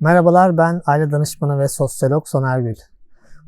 Merhabalar ben aile danışmanı ve sosyolog Soner Gül.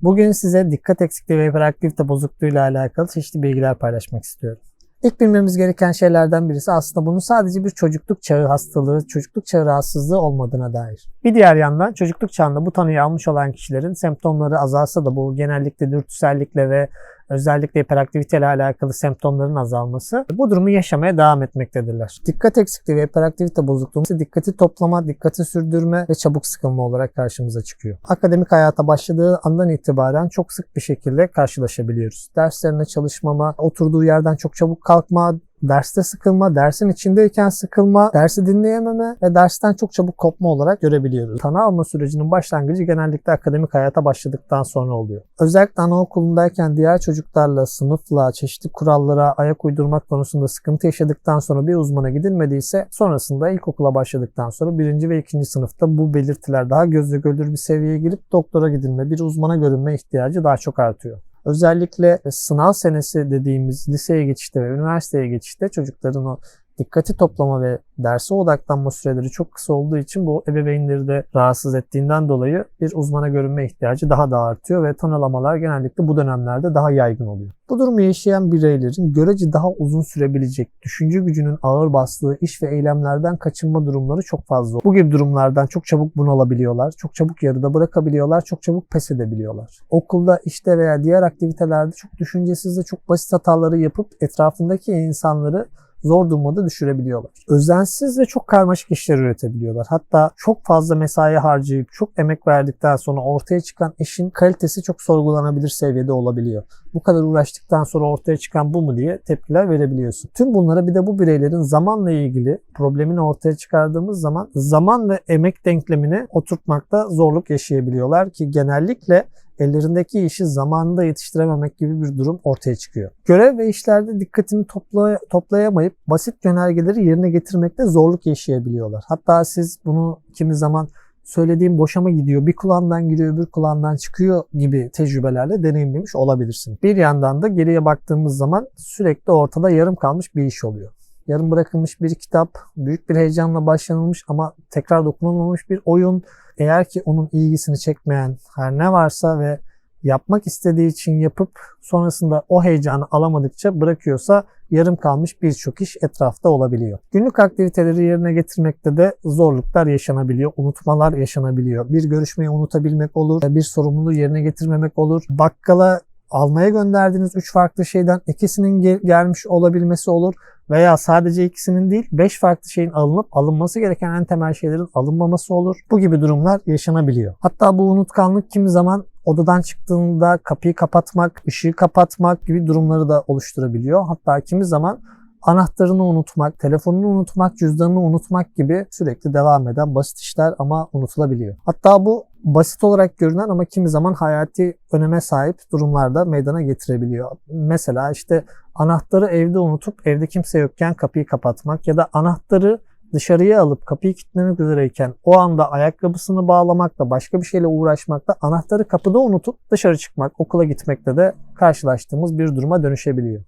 Bugün size dikkat eksikliği ve hiperaktivite bozukluğu ile alakalı çeşitli bilgiler paylaşmak istiyorum. İlk bilmemiz gereken şeylerden birisi aslında bunun sadece bir çocukluk çağı hastalığı, çocukluk çağı rahatsızlığı olmadığına dair. Bir diğer yandan çocukluk çağında bu tanıyı almış olan kişilerin semptomları azalsa da bu genellikle dürtüsellikle ve özellikle hiperaktivite ile alakalı semptomların azalması bu durumu yaşamaya devam etmektedirler. Dikkat eksikliği ve hiperaktivite bozukluğu ise dikkati toplama, dikkati sürdürme ve çabuk sıkılma olarak karşımıza çıkıyor. Akademik hayata başladığı andan itibaren çok sık bir şekilde karşılaşabiliyoruz. Derslerine çalışmama, oturduğu yerden çok çabuk kalkma, derste sıkılma, dersin içindeyken sıkılma, dersi dinleyememe ve dersten çok çabuk kopma olarak görebiliyoruz. Tanı alma sürecinin başlangıcı genellikle akademik hayata başladıktan sonra oluyor. Özellikle anaokulundayken diğer çocuklarla, sınıfla, çeşitli kurallara ayak uydurmak konusunda sıkıntı yaşadıktan sonra bir uzmana gidilmediyse sonrasında ilkokula başladıktan sonra birinci ve ikinci sınıfta bu belirtiler daha gözle görülür bir seviyeye gelip doktora gidilme, bir uzmana görünme ihtiyacı daha çok artıyor. Özellikle sınav senesi dediğimiz liseye geçişte ve üniversiteye geçişte çocukların o dikkati toplama ve derse odaklanma süreleri çok kısa olduğu için bu ebeveynleri de rahatsız ettiğinden dolayı bir uzmana görünme ihtiyacı daha da artıyor ve tanılamalar genellikle bu dönemlerde daha yaygın oluyor. Bu durumu yaşayan bireylerin görece daha uzun sürebilecek düşünce gücünün ağır bastığı iş ve eylemlerden kaçınma durumları çok fazla. Bu gibi durumlardan çok çabuk bunalabiliyorlar, çok çabuk yarıda bırakabiliyorlar, çok çabuk pes edebiliyorlar. Okulda, işte veya diğer aktivitelerde çok düşüncesiz ve çok basit hataları yapıp etrafındaki insanları zor durumda düşürebiliyorlar. Özensiz ve çok karmaşık işler üretebiliyorlar. Hatta çok fazla mesai harcayıp çok emek verdikten sonra ortaya çıkan işin kalitesi çok sorgulanabilir seviyede olabiliyor. Bu kadar uğraştıktan sonra ortaya çıkan bu mu diye tepkiler verebiliyorsun. Tüm bunlara bir de bu bireylerin zamanla ilgili problemini ortaya çıkardığımız zaman zaman ve emek denklemini oturtmakta zorluk yaşayabiliyorlar ki genellikle ellerindeki işi zamanında yetiştirememek gibi bir durum ortaya çıkıyor. Görev ve işlerde dikkatini topla, toplayamayıp basit yönergeleri yerine getirmekte zorluk yaşayabiliyorlar. Hatta siz bunu kimi zaman söylediğim boşama gidiyor, bir kulağından giriyor, bir kulağından çıkıyor gibi tecrübelerle deneyimlemiş olabilirsin. Bir yandan da geriye baktığımız zaman sürekli ortada yarım kalmış bir iş oluyor yarım bırakılmış bir kitap, büyük bir heyecanla başlanılmış ama tekrar dokunulmamış bir oyun. Eğer ki onun ilgisini çekmeyen her ne varsa ve yapmak istediği için yapıp sonrasında o heyecanı alamadıkça bırakıyorsa yarım kalmış birçok iş etrafta olabiliyor. Günlük aktiviteleri yerine getirmekte de zorluklar yaşanabiliyor, unutmalar yaşanabiliyor. Bir görüşmeyi unutabilmek olur, bir sorumluluğu yerine getirmemek olur. Bakkala almaya gönderdiğiniz 3 farklı şeyden ikisinin gel- gelmiş olabilmesi olur veya sadece ikisinin değil 5 farklı şeyin alınıp alınması gereken en temel şeylerin alınmaması olur. Bu gibi durumlar yaşanabiliyor. Hatta bu unutkanlık kimi zaman odadan çıktığında kapıyı kapatmak, ışığı kapatmak gibi durumları da oluşturabiliyor. Hatta kimi zaman anahtarını unutmak, telefonunu unutmak, cüzdanını unutmak gibi sürekli devam eden basit işler ama unutulabiliyor. Hatta bu basit olarak görünen ama kimi zaman hayati öneme sahip durumlarda meydana getirebiliyor. Mesela işte anahtarı evde unutup evde kimse yokken kapıyı kapatmak ya da anahtarı dışarıya alıp kapıyı kilitlemek üzereyken o anda ayakkabısını bağlamakla başka bir şeyle uğraşmakla anahtarı kapıda unutup dışarı çıkmak, okula gitmekte de karşılaştığımız bir duruma dönüşebiliyor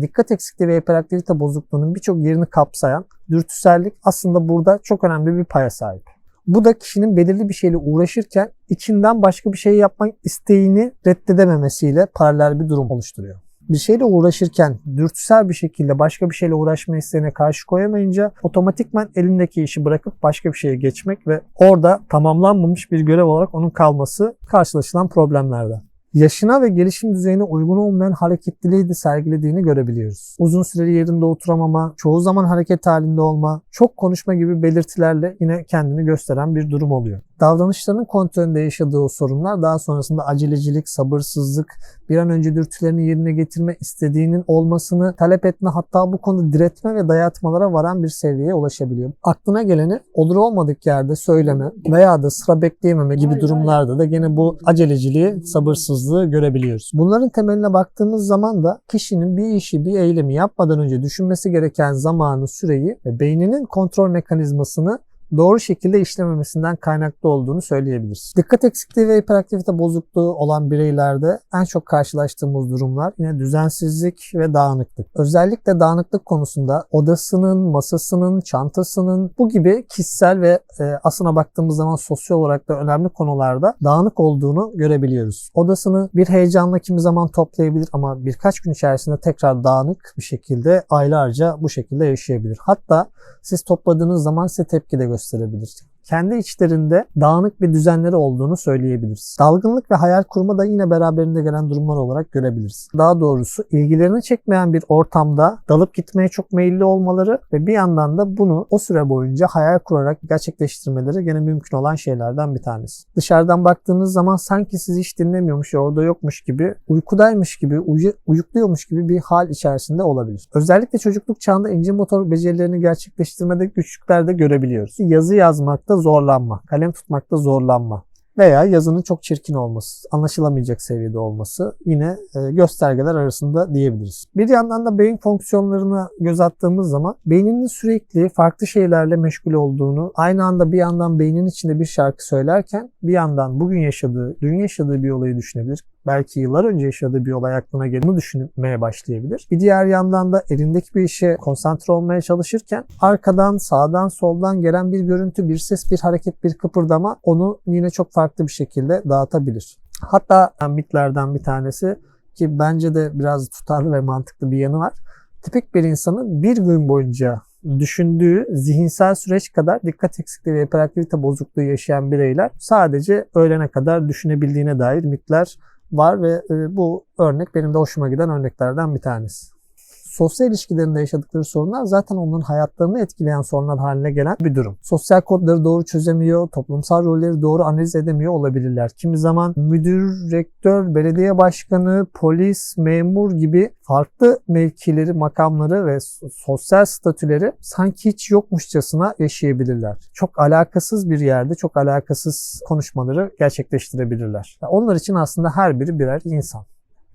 dikkat eksikliği ve hiperaktivite bozukluğunun birçok yerini kapsayan dürtüsellik aslında burada çok önemli bir paya sahip. Bu da kişinin belirli bir şeyle uğraşırken içinden başka bir şey yapmak isteğini reddedememesiyle paralel bir durum oluşturuyor. Bir şeyle uğraşırken dürtüsel bir şekilde başka bir şeyle uğraşma isteğine karşı koyamayınca otomatikman elindeki işi bırakıp başka bir şeye geçmek ve orada tamamlanmamış bir görev olarak onun kalması karşılaşılan problemlerden yaşına ve gelişim düzeyine uygun olmayan hareketliliği de sergilediğini görebiliyoruz. Uzun süreli yerinde oturamama, çoğu zaman hareket halinde olma, çok konuşma gibi belirtilerle yine kendini gösteren bir durum oluyor. Davranışlarının kontrolünde yaşadığı o sorunlar daha sonrasında acelecilik, sabırsızlık, bir an önce dürtülerini yerine getirme istediğinin olmasını talep etme hatta bu konuda diretme ve dayatmalara varan bir seviyeye ulaşabiliyor. Aklına geleni olur olmadık yerde söyleme veya da sıra bekleyememe gibi durumlarda da gene bu aceleciliği, sabırsızlığı görebiliyoruz. Bunların temeline baktığımız zaman da kişinin bir işi, bir eylemi yapmadan önce düşünmesi gereken zamanı, süreyi ve beyninin kontrol mekanizmasını doğru şekilde işlememesinden kaynaklı olduğunu söyleyebiliriz. Dikkat eksikliği ve hiperaktivite bozukluğu olan bireylerde en çok karşılaştığımız durumlar yine düzensizlik ve dağınıklık. Özellikle dağınıklık konusunda odasının, masasının, çantasının bu gibi kişisel ve e, aslına baktığımız zaman sosyal olarak da önemli konularda dağınık olduğunu görebiliyoruz. Odasını bir heyecanla kimi zaman toplayabilir ama birkaç gün içerisinde tekrar dağınık bir şekilde aylarca bu şekilde yaşayabilir. Hatta siz topladığınız zaman size tepki de gösterebilir kendi içlerinde dağınık bir düzenleri olduğunu söyleyebiliriz. Dalgınlık ve hayal kurma da yine beraberinde gelen durumlar olarak görebiliriz. Daha doğrusu ilgilerini çekmeyen bir ortamda dalıp gitmeye çok meyilli olmaları ve bir yandan da bunu o süre boyunca hayal kurarak gerçekleştirmeleri gene mümkün olan şeylerden bir tanesi. Dışarıdan baktığınız zaman sanki sizi hiç dinlemiyormuş, orada yokmuş gibi, uykudaymış gibi, uyu, uyukluyormuş gibi bir hal içerisinde olabilir. Özellikle çocukluk çağında ince motor becerilerini gerçekleştirmede güçlükler de görebiliyoruz. Yazı yazmakta yazmakta zorlanma, kalem tutmakta zorlanma veya yazının çok çirkin olması, anlaşılamayacak seviyede olması yine e, göstergeler arasında diyebiliriz. Bir yandan da beyin fonksiyonlarına göz attığımız zaman beyninin sürekli farklı şeylerle meşgul olduğunu, aynı anda bir yandan beynin içinde bir şarkı söylerken bir yandan bugün yaşadığı, dün yaşadığı bir olayı düşünebilir belki yıllar önce yaşadığı bir olay aklına bunu düşünmeye başlayabilir. Bir diğer yandan da elindeki bir işe konsantre olmaya çalışırken arkadan, sağdan, soldan gelen bir görüntü, bir ses, bir hareket, bir kıpırdama onu yine çok farklı bir şekilde dağıtabilir. Hatta mitlerden bir tanesi ki bence de biraz tutarlı ve mantıklı bir yanı var. Tipik bir insanın bir gün boyunca düşündüğü zihinsel süreç kadar dikkat eksikliği ve hiperaktivite bozukluğu yaşayan bireyler sadece öğlene kadar düşünebildiğine dair mitler var ve e, bu örnek benim de hoşuma giden örneklerden bir tanesi sosyal ilişkilerinde yaşadıkları sorunlar zaten onların hayatlarını etkileyen sorunlar haline gelen bir durum. Sosyal kodları doğru çözemiyor, toplumsal rolleri doğru analiz edemiyor olabilirler. Kimi zaman müdür, rektör, belediye başkanı, polis, memur gibi farklı mevkileri, makamları ve sosyal statüleri sanki hiç yokmuşçasına yaşayabilirler. Çok alakasız bir yerde çok alakasız konuşmaları gerçekleştirebilirler. Onlar için aslında her biri birer insan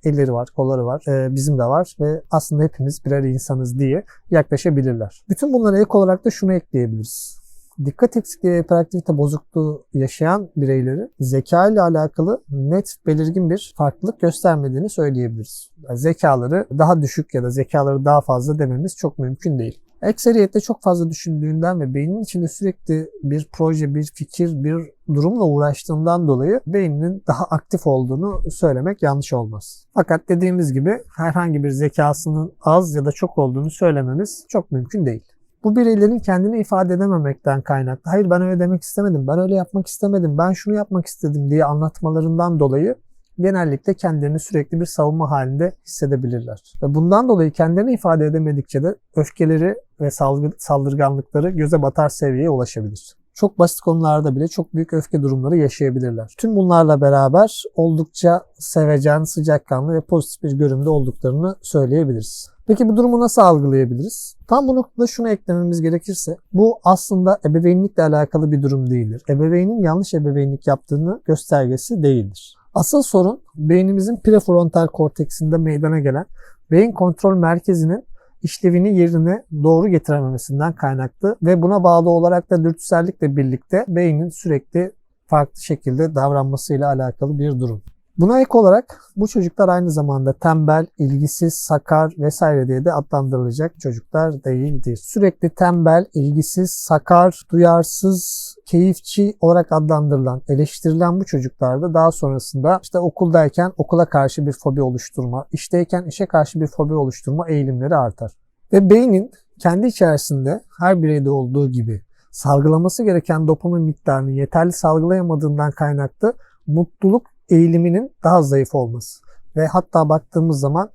elleri var, kolları var, e, bizim de var ve aslında hepimiz birer insanız diye yaklaşabilirler. Bütün bunlara ek olarak da şunu ekleyebiliriz. Dikkat eksikliği ve hiperaktivite bozukluğu yaşayan bireyleri zeka ile alakalı net belirgin bir farklılık göstermediğini söyleyebiliriz. Yani zekaları daha düşük ya da zekaları daha fazla dememiz çok mümkün değil. Ekseriyette çok fazla düşündüğünden ve beynin içinde sürekli bir proje, bir fikir, bir durumla uğraştığından dolayı beyninin daha aktif olduğunu söylemek yanlış olmaz. Fakat dediğimiz gibi herhangi bir zekasının az ya da çok olduğunu söylememiz çok mümkün değil. Bu bireylerin kendini ifade edememekten kaynaklı. Hayır ben öyle demek istemedim, ben öyle yapmak istemedim, ben şunu yapmak istedim diye anlatmalarından dolayı genellikle kendilerini sürekli bir savunma halinde hissedebilirler. Ve bundan dolayı kendilerini ifade edemedikçe de öfkeleri ve saldırganlıkları göze batar seviyeye ulaşabilir. Çok basit konularda bile çok büyük öfke durumları yaşayabilirler. Tüm bunlarla beraber oldukça sevecen, sıcakkanlı ve pozitif bir görünümde olduklarını söyleyebiliriz. Peki bu durumu nasıl algılayabiliriz? Tam bu noktada şunu eklememiz gerekirse bu aslında ebeveynlikle alakalı bir durum değildir. Ebeveynin yanlış ebeveynlik yaptığını göstergesi değildir. Asıl sorun beynimizin prefrontal korteksinde meydana gelen beyin kontrol merkezinin işlevini yerine doğru getirememesinden kaynaklı ve buna bağlı olarak da dürtüsellikle birlikte beynin sürekli farklı şekilde davranmasıyla alakalı bir durum. Buna ek olarak bu çocuklar aynı zamanda tembel, ilgisiz, sakar vesaire diye de adlandırılacak çocuklar değildir. Sürekli tembel, ilgisiz, sakar, duyarsız, keyifçi olarak adlandırılan, eleştirilen bu çocuklarda daha sonrasında işte okuldayken okula karşı bir fobi oluşturma, işteyken işe karşı bir fobi oluşturma eğilimleri artar. Ve beynin kendi içerisinde her bireyde olduğu gibi salgılaması gereken dopamin miktarını yeterli salgılayamadığından kaynaklı mutluluk eğiliminin daha zayıf olması. Ve hatta baktığımız zaman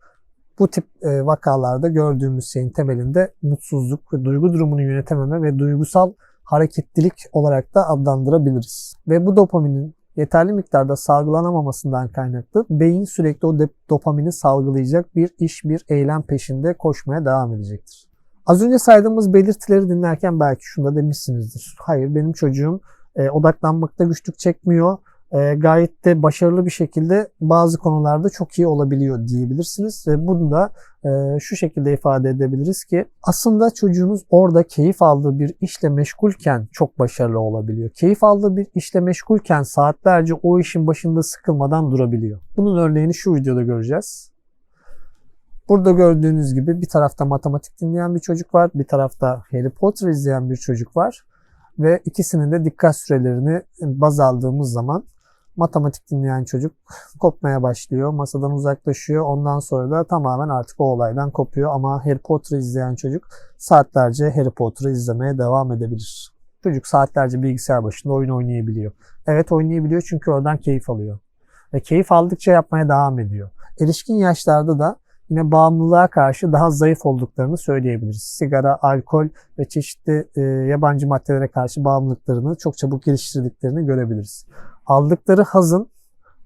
bu tip e, vakalarda gördüğümüz şeyin temelinde mutsuzluk ve duygu durumunu yönetememe ve duygusal hareketlilik olarak da adlandırabiliriz. Ve bu dopaminin yeterli miktarda salgılanamamasından kaynaklı beyin sürekli o dopamini salgılayacak bir iş, bir eylem peşinde koşmaya devam edecektir. Az önce saydığımız belirtileri dinlerken belki şunu da demişsinizdir. Hayır benim çocuğum e, odaklanmakta güçlük çekmiyor e, gayet de başarılı bir şekilde bazı konularda çok iyi olabiliyor diyebilirsiniz. Ve bunu da e, şu şekilde ifade edebiliriz ki aslında çocuğunuz orada keyif aldığı bir işle meşgulken çok başarılı olabiliyor. Keyif aldığı bir işle meşgulken saatlerce o işin başında sıkılmadan durabiliyor. Bunun örneğini şu videoda göreceğiz. Burada gördüğünüz gibi bir tarafta matematik dinleyen bir çocuk var, bir tarafta Harry Potter izleyen bir çocuk var ve ikisinin de dikkat sürelerini baz aldığımız zaman matematik dinleyen çocuk kopmaya başlıyor. Masadan uzaklaşıyor. Ondan sonra da tamamen artık o olaydan kopuyor. Ama Harry Potter izleyen çocuk saatlerce Harry Potter'ı izlemeye devam edebilir. Çocuk saatlerce bilgisayar başında oyun oynayabiliyor. Evet oynayabiliyor çünkü oradan keyif alıyor. Ve keyif aldıkça yapmaya devam ediyor. Erişkin yaşlarda da yine bağımlılığa karşı daha zayıf olduklarını söyleyebiliriz. Sigara, alkol ve çeşitli e, yabancı maddelere karşı bağımlılıklarını çok çabuk geliştirdiklerini görebiliriz. Aldıkları hazın,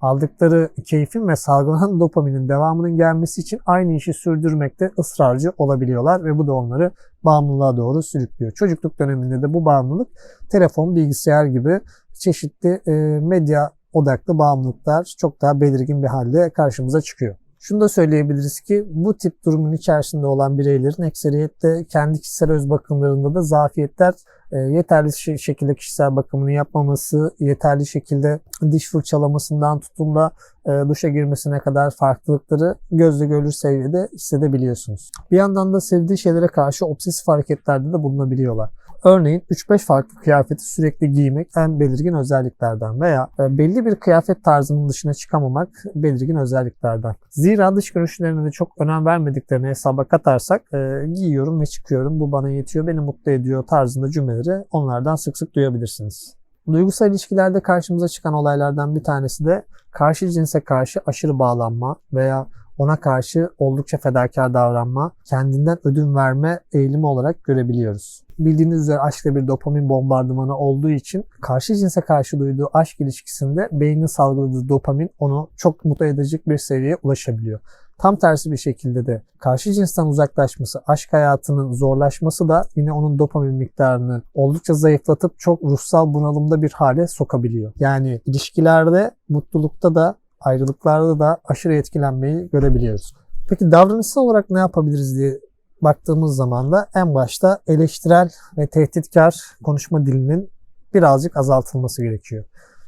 aldıkları keyfin ve salgılanan dopaminin devamının gelmesi için aynı işi sürdürmekte ısrarcı olabiliyorlar ve bu da onları bağımlılığa doğru sürüklüyor. Çocukluk döneminde de bu bağımlılık telefon, bilgisayar gibi çeşitli medya odaklı bağımlılıklar çok daha belirgin bir halde karşımıza çıkıyor. Şunu da söyleyebiliriz ki bu tip durumun içerisinde olan bireylerin ekseriyette kendi kişisel öz bakımlarında da zafiyetler e, yeterli şekilde kişisel bakımını yapmaması, yeterli şekilde diş fırçalamasından tutun da e, duşa girmesine kadar farklılıkları gözle görülür seviyede hissedebiliyorsunuz. Bir yandan da sevdiği şeylere karşı obsesif hareketlerde de bulunabiliyorlar. Örneğin 3-5 farklı kıyafeti sürekli giymek en belirgin özelliklerden veya e, belli bir kıyafet tarzının dışına çıkamamak belirgin özelliklerden. Zira dış görünüşlerine de çok önem vermediklerini hesaba katarsak e, giyiyorum ve çıkıyorum bu bana yetiyor beni mutlu ediyor tarzında cümleleri onlardan sık sık duyabilirsiniz. Duygusal ilişkilerde karşımıza çıkan olaylardan bir tanesi de karşı cinse karşı aşırı bağlanma veya ona karşı oldukça fedakar davranma, kendinden ödün verme eğilimi olarak görebiliyoruz. Bildiğiniz üzere aşkta bir dopamin bombardımanı olduğu için karşı cinse karşı duyduğu aşk ilişkisinde beynin salgıladığı dopamin onu çok mutlu edecek bir seviyeye ulaşabiliyor. Tam tersi bir şekilde de karşı cinsten uzaklaşması, aşk hayatının zorlaşması da yine onun dopamin miktarını oldukça zayıflatıp çok ruhsal bunalımda bir hale sokabiliyor. Yani ilişkilerde, mutlulukta da ayrılıklarda da aşırı etkilenmeyi görebiliyoruz. Peki davranışsal olarak ne yapabiliriz diye baktığımız zaman da en başta eleştirel ve tehditkar konuşma dilinin birazcık azaltılması gerekiyor.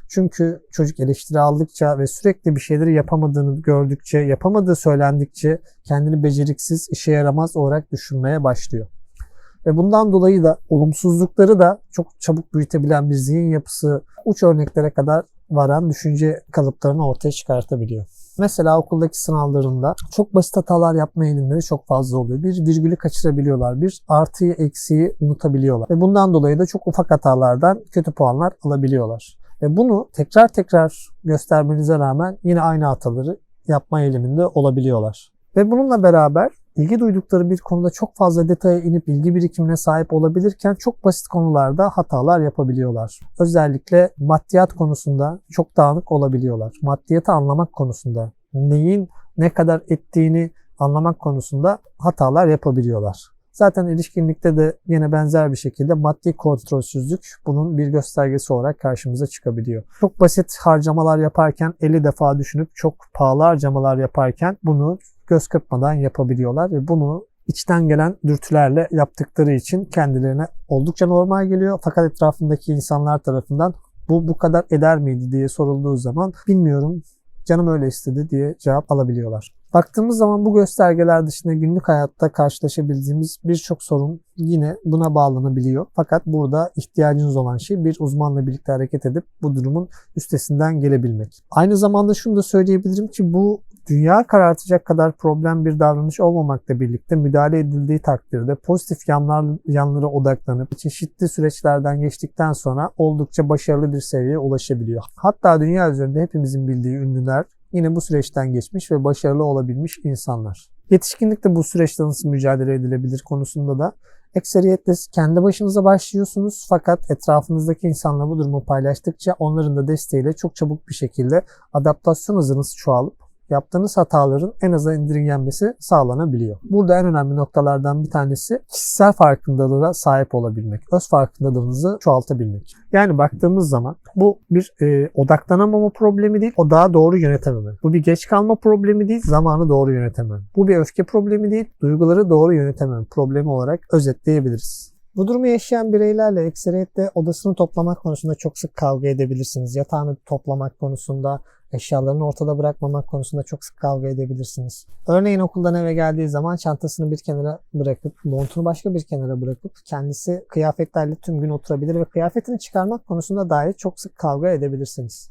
Çünkü çocuk eleştiri aldıkça ve sürekli bir şeyleri yapamadığını gördükçe, yapamadığı söylendikçe kendini beceriksiz, işe yaramaz olarak düşünmeye başlıyor. Ve bundan dolayı da olumsuzlukları da çok çabuk büyütebilen bir zihin yapısı uç örneklere kadar varan düşünce kalıplarını ortaya çıkartabiliyor. Mesela okuldaki sınavlarında çok basit hatalar yapma eğilimleri çok fazla oluyor. Bir virgülü kaçırabiliyorlar. Bir artıyı eksiği unutabiliyorlar. Ve bundan dolayı da çok ufak hatalardan kötü puanlar alabiliyorlar. Ve bunu tekrar tekrar göstermenize rağmen yine aynı hataları yapma eğiliminde olabiliyorlar. Ve bununla beraber ilgi duydukları bir konuda çok fazla detaya inip bilgi birikimine sahip olabilirken çok basit konularda hatalar yapabiliyorlar. Özellikle maddiyat konusunda çok dağınık olabiliyorlar. Maddiyatı anlamak konusunda neyin ne kadar ettiğini anlamak konusunda hatalar yapabiliyorlar. Zaten ilişkinlikte de yine benzer bir şekilde maddi kontrolsüzlük bunun bir göstergesi olarak karşımıza çıkabiliyor. Çok basit harcamalar yaparken 50 defa düşünüp çok pahalı harcamalar yaparken bunu göz kırpmadan yapabiliyorlar ve bunu içten gelen dürtülerle yaptıkları için kendilerine oldukça normal geliyor. Fakat etrafındaki insanlar tarafından bu bu kadar eder miydi diye sorulduğu zaman bilmiyorum canım öyle istedi diye cevap alabiliyorlar. Baktığımız zaman bu göstergeler dışında günlük hayatta karşılaşabildiğimiz birçok sorun yine buna bağlanabiliyor. Fakat burada ihtiyacınız olan şey bir uzmanla birlikte hareket edip bu durumun üstesinden gelebilmek. Aynı zamanda şunu da söyleyebilirim ki bu dünya karartacak kadar problem bir davranış olmamakla birlikte müdahale edildiği takdirde pozitif yanlar, yanlara odaklanıp çeşitli süreçlerden geçtikten sonra oldukça başarılı bir seviyeye ulaşabiliyor. Hatta dünya üzerinde hepimizin bildiği ünlüler yine bu süreçten geçmiş ve başarılı olabilmiş insanlar. Yetişkinlikte bu süreçte nasıl mücadele edilebilir konusunda da ekseriyetle kendi başınıza başlıyorsunuz fakat etrafınızdaki insanla bu durumu paylaştıkça onların da desteğiyle çok çabuk bir şekilde adaptasyon hızınız çoğalıp yaptığınız hataların en aza indirgenmesi sağlanabiliyor. Burada en önemli noktalardan bir tanesi kişisel farkındalığa sahip olabilmek. Öz farkındalığınızı çoğaltabilmek. Yani baktığımız zaman bu bir e, odaklanamama problemi değil, odağı doğru yönetememe. Bu bir geç kalma problemi değil, zamanı doğru yönetememe. Bu bir öfke problemi değil, duyguları doğru yönetememe problemi olarak özetleyebiliriz. Bu durumu yaşayan bireylerle ekseriyetle odasını toplamak konusunda çok sık kavga edebilirsiniz. Yatağını toplamak konusunda, eşyalarını ortada bırakmamak konusunda çok sık kavga edebilirsiniz. Örneğin okuldan eve geldiği zaman çantasını bir kenara bırakıp, montunu başka bir kenara bırakıp kendisi kıyafetlerle tüm gün oturabilir ve kıyafetini çıkarmak konusunda dair çok sık kavga edebilirsiniz.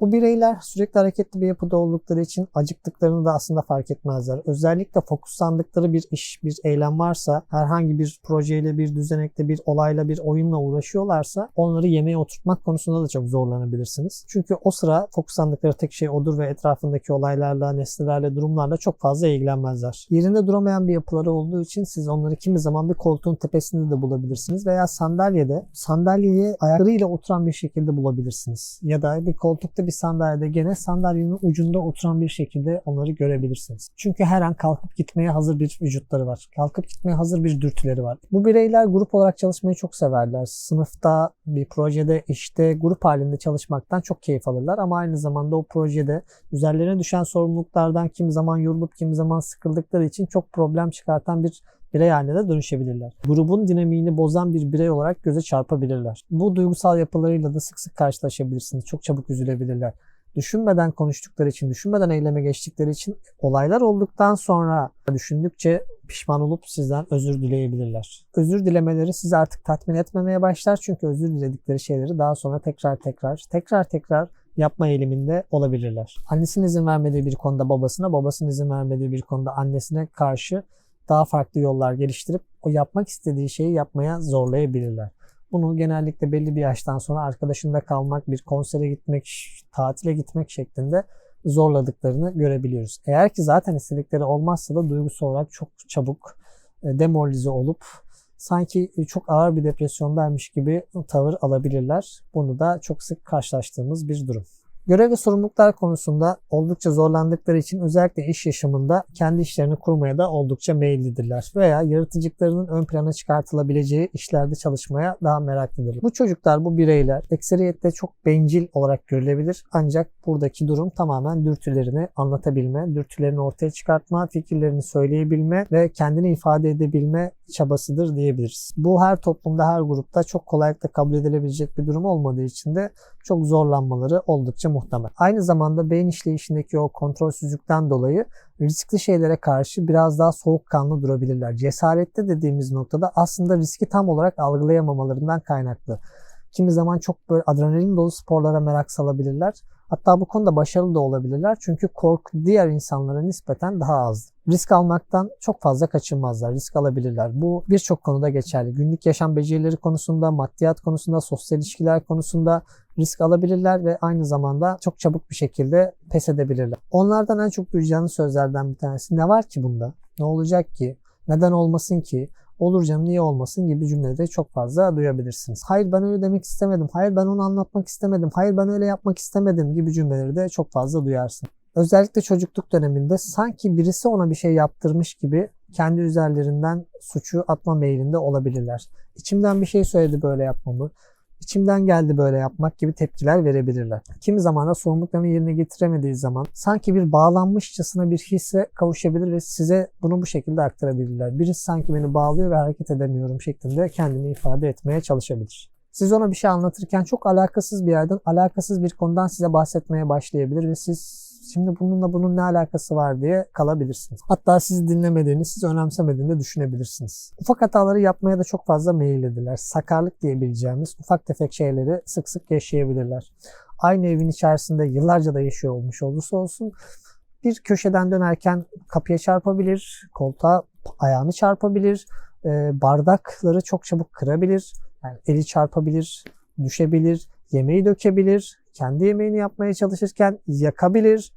Bu bireyler sürekli hareketli bir yapıda oldukları için acıktıklarını da aslında fark etmezler. Özellikle fokuslandıkları bir iş, bir eylem varsa, herhangi bir projeyle, bir düzenekle, bir olayla, bir oyunla uğraşıyorlarsa onları yemeğe oturtmak konusunda da çok zorlanabilirsiniz. Çünkü o sıra fokuslandıkları tek şey odur ve etrafındaki olaylarla, nesnelerle, durumlarla çok fazla ilgilenmezler. Yerinde duramayan bir yapıları olduğu için siz onları kimi zaman bir koltuğun tepesinde de bulabilirsiniz veya sandalyede, sandalyeye ayaklarıyla oturan bir şekilde bulabilirsiniz. Ya da bir koltukta bir sandalyede gene sandalyenin ucunda oturan bir şekilde onları görebilirsiniz. Çünkü her an kalkıp gitmeye hazır bir vücutları var. Kalkıp gitmeye hazır bir dürtüleri var. Bu bireyler grup olarak çalışmayı çok severler. Sınıfta, bir projede, işte grup halinde çalışmaktan çok keyif alırlar ama aynı zamanda o projede üzerlerine düşen sorumluluklardan kimi zaman yorulup kimi zaman sıkıldıkları için çok problem çıkartan bir birey haline de dönüşebilirler. Grubun dinamiğini bozan bir birey olarak göze çarpabilirler. Bu duygusal yapılarıyla da sık sık karşılaşabilirsiniz. Çok çabuk üzülebilirler. Düşünmeden konuştukları için, düşünmeden eyleme geçtikleri için olaylar olduktan sonra düşündükçe pişman olup sizden özür dileyebilirler. Özür dilemeleri sizi artık tatmin etmemeye başlar çünkü özür diledikleri şeyleri daha sonra tekrar tekrar, tekrar tekrar yapma eğiliminde olabilirler. Annesinin izin vermediği bir konuda babasına, babasının izin vermediği bir konuda annesine karşı daha farklı yollar geliştirip o yapmak istediği şeyi yapmaya zorlayabilirler. Bunu genellikle belli bir yaştan sonra arkadaşında kalmak, bir konsere gitmek, tatile gitmek şeklinde zorladıklarını görebiliyoruz. Eğer ki zaten istedikleri olmazsa da duygusal olarak çok çabuk e, demoralize olup sanki çok ağır bir depresyondaymış gibi tavır alabilirler. Bunu da çok sık karşılaştığımız bir durum. Görev ve sorumluluklar konusunda oldukça zorlandıkları için özellikle iş yaşamında kendi işlerini kurmaya da oldukça meyillidirler veya yaratıcılıklarının ön plana çıkartılabileceği işlerde çalışmaya daha meraklıdırlar. Bu çocuklar, bu bireyler ekseriyette çok bencil olarak görülebilir ancak buradaki durum tamamen dürtülerini anlatabilme, dürtülerini ortaya çıkartma, fikirlerini söyleyebilme ve kendini ifade edebilme çabasıdır diyebiliriz. Bu her toplumda, her grupta çok kolaylıkla kabul edilebilecek bir durum olmadığı için de çok zorlanmaları oldukça muhtemel. Aynı zamanda beyin işleyişindeki o kontrolsüzlükten dolayı riskli şeylere karşı biraz daha soğukkanlı durabilirler. Cesarette dediğimiz noktada aslında riski tam olarak algılayamamalarından kaynaklı. Kimi zaman çok böyle adrenalin dolu sporlara merak salabilirler. Hatta bu konuda başarılı da olabilirler. Çünkü korku diğer insanlara nispeten daha az. Risk almaktan çok fazla kaçınmazlar. Risk alabilirler. Bu birçok konuda geçerli. Günlük yaşam becerileri konusunda, maddiyat konusunda, sosyal ilişkiler konusunda risk alabilirler ve aynı zamanda çok çabuk bir şekilde pes edebilirler. Onlardan en çok duyacağınız sözlerden bir tanesi ne var ki bunda? Ne olacak ki? Neden olmasın ki? Olur canım niye olmasın gibi cümleleri çok fazla duyabilirsiniz. Hayır ben öyle demek istemedim. Hayır ben onu anlatmak istemedim. Hayır ben öyle yapmak istemedim gibi cümleleri de çok fazla duyarsın. Özellikle çocukluk döneminde sanki birisi ona bir şey yaptırmış gibi kendi üzerlerinden suçu atma meyilinde olabilirler. İçimden bir şey söyledi böyle yapmamı içimden geldi böyle yapmak gibi tepkiler verebilirler. Kimi zaman da sorumluluklarını yerine getiremediği zaman sanki bir bağlanmışçasına bir hisse kavuşabilir ve size bunu bu şekilde aktarabilirler. Birisi sanki beni bağlıyor ve hareket edemiyorum şeklinde kendini ifade etmeye çalışabilir. Siz ona bir şey anlatırken çok alakasız bir yerden, alakasız bir konudan size bahsetmeye başlayabilir ve siz Şimdi bununla bunun ne alakası var diye kalabilirsiniz. Hatta sizi dinlemediğini, sizi önemsemediğini de düşünebilirsiniz. Ufak hataları yapmaya da çok fazla meyillidirler. Sakarlık diyebileceğimiz ufak tefek şeyleri sık sık yaşayabilirler. Aynı evin içerisinde yıllarca da yaşıyor olmuş olursa olsun bir köşeden dönerken kapıya çarpabilir, koltuğa ayağını çarpabilir, bardakları çok çabuk kırabilir, yani eli çarpabilir, düşebilir, yemeği dökebilir, kendi yemeğini yapmaya çalışırken yakabilir,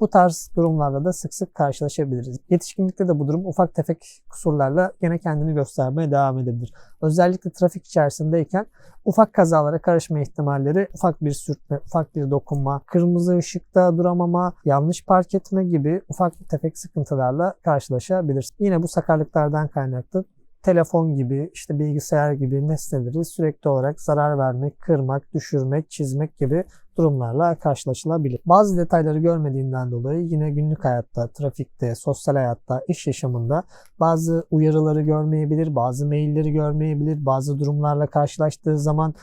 Bu tarz durumlarla da sık sık karşılaşabiliriz. Yetişkinlikte de bu durum ufak tefek kusurlarla yine kendini göstermeye devam edebilir. Özellikle trafik içerisindeyken ufak kazalara karışma ihtimalleri ufak bir sürtme, ufak bir dokunma, kırmızı ışıkta duramama, yanlış park etme gibi ufak tefek sıkıntılarla karşılaşabilir. Yine bu sakarlıklardan kaynaklı telefon gibi, işte bilgisayar gibi nesneleri sürekli olarak zarar vermek, kırmak, düşürmek, çizmek gibi durumlarla karşılaşılabilir. Bazı detayları görmediğinden dolayı yine günlük hayatta, trafikte, sosyal hayatta, iş yaşamında bazı uyarıları görmeyebilir, bazı mailleri görmeyebilir, bazı durumlarla karşılaştığı zaman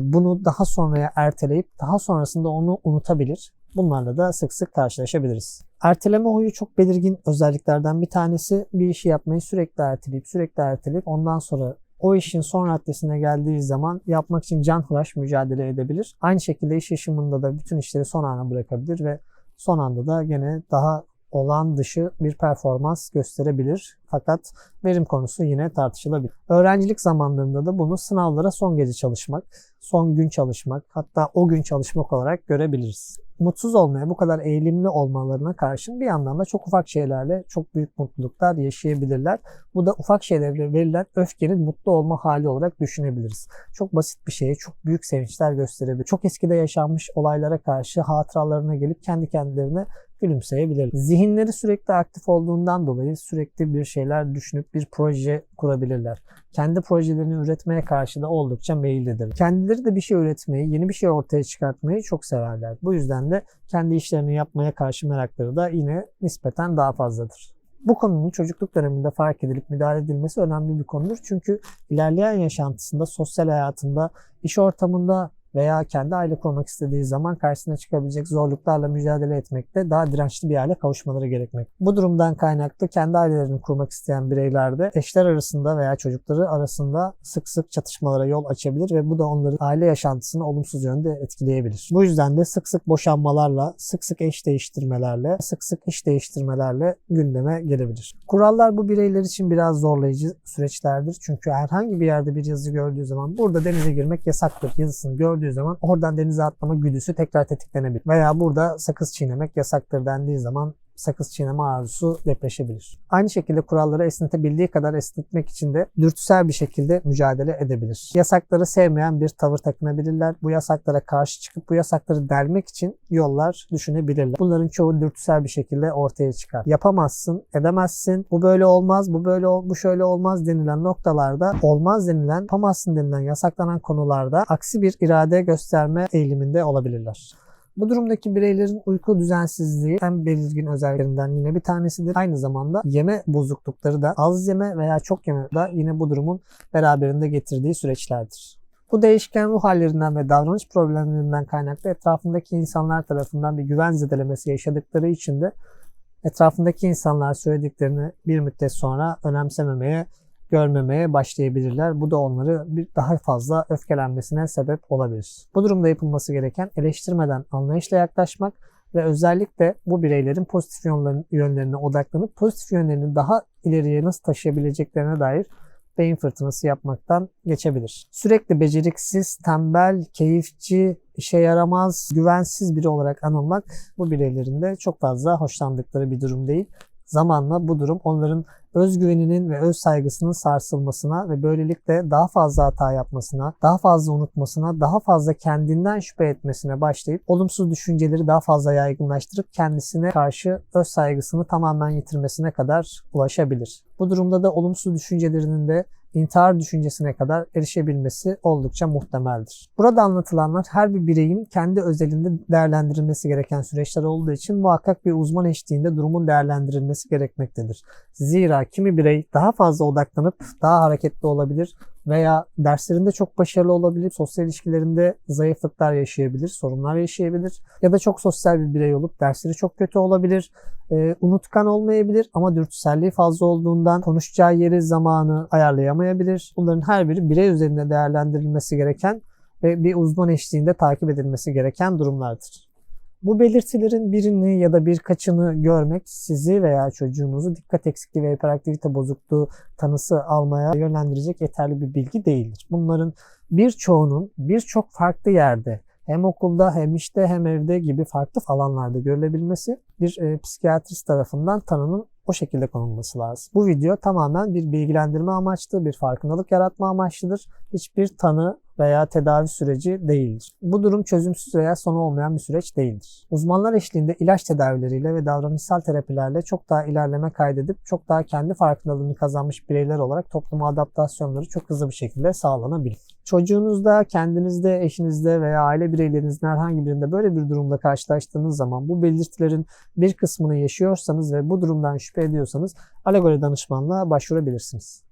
bunu daha sonraya erteleyip daha sonrasında onu unutabilir. Bunlarla da sık sık karşılaşabiliriz. Erteleme huyu çok belirgin özelliklerden bir tanesi. Bir işi yapmayı sürekli erteleyip sürekli erteleyip ondan sonra o işin son raddesine geldiği zaman yapmak için can hıraş mücadele edebilir. Aynı şekilde iş yaşamında da bütün işleri son ana bırakabilir ve son anda da gene daha olan dışı bir performans gösterebilir. Fakat verim konusu yine tartışılabilir. Öğrencilik zamanlarında da bunu sınavlara son gece çalışmak, son gün çalışmak, hatta o gün çalışmak olarak görebiliriz. Mutsuz olmaya, bu kadar eğilimli olmalarına karşın bir yandan da çok ufak şeylerle çok büyük mutluluklar yaşayabilirler. Bu da ufak şeylerle verilen öfkenin mutlu olma hali olarak düşünebiliriz. Çok basit bir şeye çok büyük sevinçler gösterebilir. Çok eskide yaşanmış olaylara karşı hatıralarına gelip kendi kendilerine gülümseyebilir. Zihinleri sürekli aktif olduğundan dolayı sürekli bir şeyler düşünüp bir proje kurabilirler. Kendi projelerini üretmeye karşı da oldukça meyillidir. Kendileri de bir şey üretmeyi, yeni bir şey ortaya çıkartmayı çok severler. Bu yüzden de kendi işlerini yapmaya karşı merakları da yine nispeten daha fazladır. Bu konunun çocukluk döneminde fark edilip müdahale edilmesi önemli bir konudur. Çünkü ilerleyen yaşantısında, sosyal hayatında, iş ortamında veya kendi aile kurmak istediği zaman karşısına çıkabilecek zorluklarla mücadele etmekte daha dirençli bir hale kavuşmaları gerekmek. Bu durumdan kaynaklı kendi ailelerini kurmak isteyen bireylerde eşler arasında veya çocukları arasında sık sık çatışmalara yol açabilir ve bu da onların aile yaşantısını olumsuz yönde etkileyebilir. Bu yüzden de sık sık boşanmalarla, sık sık eş değiştirmelerle, sık sık iş değiştirmelerle gündeme gelebilir. Kurallar bu bireyler için biraz zorlayıcı süreçlerdir. Çünkü herhangi bir yerde bir yazı gördüğü zaman burada denize girmek yasaktır yazısını gördüğü zaman oradan denize atlama güdüsü tekrar tetiklenebilir. Veya burada sakız çiğnemek yasaktır dendiği zaman sakız çiğneme arzusu depreşebilir. Aynı şekilde kuralları esnetebildiği kadar esnetmek için de dürtüsel bir şekilde mücadele edebilir. Yasakları sevmeyen bir tavır takınabilirler. Bu yasaklara karşı çıkıp bu yasakları delmek için yollar düşünebilirler. Bunların çoğu dürtüsel bir şekilde ortaya çıkar. Yapamazsın, edemezsin, bu böyle olmaz, bu böyle bu şöyle olmaz denilen noktalarda olmaz denilen, yapamazsın denilen yasaklanan konularda aksi bir irade gösterme eğiliminde olabilirler. Bu durumdaki bireylerin uyku düzensizliği en belirgin özelliklerinden yine bir tanesidir. Aynı zamanda yeme bozuklukları da az yeme veya çok yeme da yine bu durumun beraberinde getirdiği süreçlerdir. Bu değişken ruh hallerinden ve davranış problemlerinden kaynaklı etrafındaki insanlar tarafından bir güven zedelemesi yaşadıkları için de etrafındaki insanlar söylediklerini bir müddet sonra önemsememeye görmemeye başlayabilirler. Bu da onları bir daha fazla öfkelenmesine sebep olabilir. Bu durumda yapılması gereken eleştirmeden anlayışla yaklaşmak ve özellikle bu bireylerin pozitif yönlerine odaklanıp pozitif yönlerini daha ileriye nasıl taşıyabileceklerine dair beyin fırtınası yapmaktan geçebilir. Sürekli beceriksiz, tembel, keyifçi, işe yaramaz, güvensiz biri olarak anılmak bu bireylerin de çok fazla hoşlandıkları bir durum değil. Zamanla bu durum onların özgüveninin ve öz saygısının sarsılmasına ve böylelikle daha fazla hata yapmasına, daha fazla unutmasına, daha fazla kendinden şüphe etmesine başlayıp olumsuz düşünceleri daha fazla yaygınlaştırıp kendisine karşı öz saygısını tamamen yitirmesine kadar ulaşabilir. Bu durumda da olumsuz düşüncelerinin de intihar düşüncesine kadar erişebilmesi oldukça muhtemeldir. Burada anlatılanlar her bir bireyin kendi özelinde değerlendirilmesi gereken süreçler olduğu için muhakkak bir uzman eşliğinde durumun değerlendirilmesi gerekmektedir. Zira kimi birey daha fazla odaklanıp daha hareketli olabilir veya derslerinde çok başarılı olabilir, sosyal ilişkilerinde zayıflıklar yaşayabilir, sorunlar yaşayabilir ya da çok sosyal bir birey olup dersleri çok kötü olabilir, e, unutkan olmayabilir ama dürtüselliği fazla olduğundan konuşacağı yeri, zamanı ayarlayamayabilir. Bunların her biri birey üzerinde değerlendirilmesi gereken ve bir uzman eşliğinde takip edilmesi gereken durumlardır. Bu belirtilerin birini ya da birkaçını görmek sizi veya çocuğunuzu dikkat eksikliği ve hiperaktivite bozukluğu tanısı almaya yönlendirecek yeterli bir bilgi değildir. Bunların birçoğunun birçok farklı yerde hem okulda hem işte hem evde gibi farklı alanlarda görülebilmesi bir e, psikiyatrist tarafından tanının o şekilde konulması lazım. Bu video tamamen bir bilgilendirme amaçlı, bir farkındalık yaratma amaçlıdır. Hiçbir tanı veya tedavi süreci değildir. Bu durum çözümsüz veya sonu olmayan bir süreç değildir. Uzmanlar eşliğinde ilaç tedavileriyle ve davranışsal terapilerle çok daha ilerleme kaydedip çok daha kendi farkındalığını kazanmış bireyler olarak topluma adaptasyonları çok hızlı bir şekilde sağlanabilir. Çocuğunuzda, kendinizde, eşinizde veya aile bireylerinizin herhangi birinde böyle bir durumda karşılaştığınız zaman bu belirtilerin bir kısmını yaşıyorsanız ve bu durumdan şüphe ediyorsanız alegori danışmanlığa başvurabilirsiniz.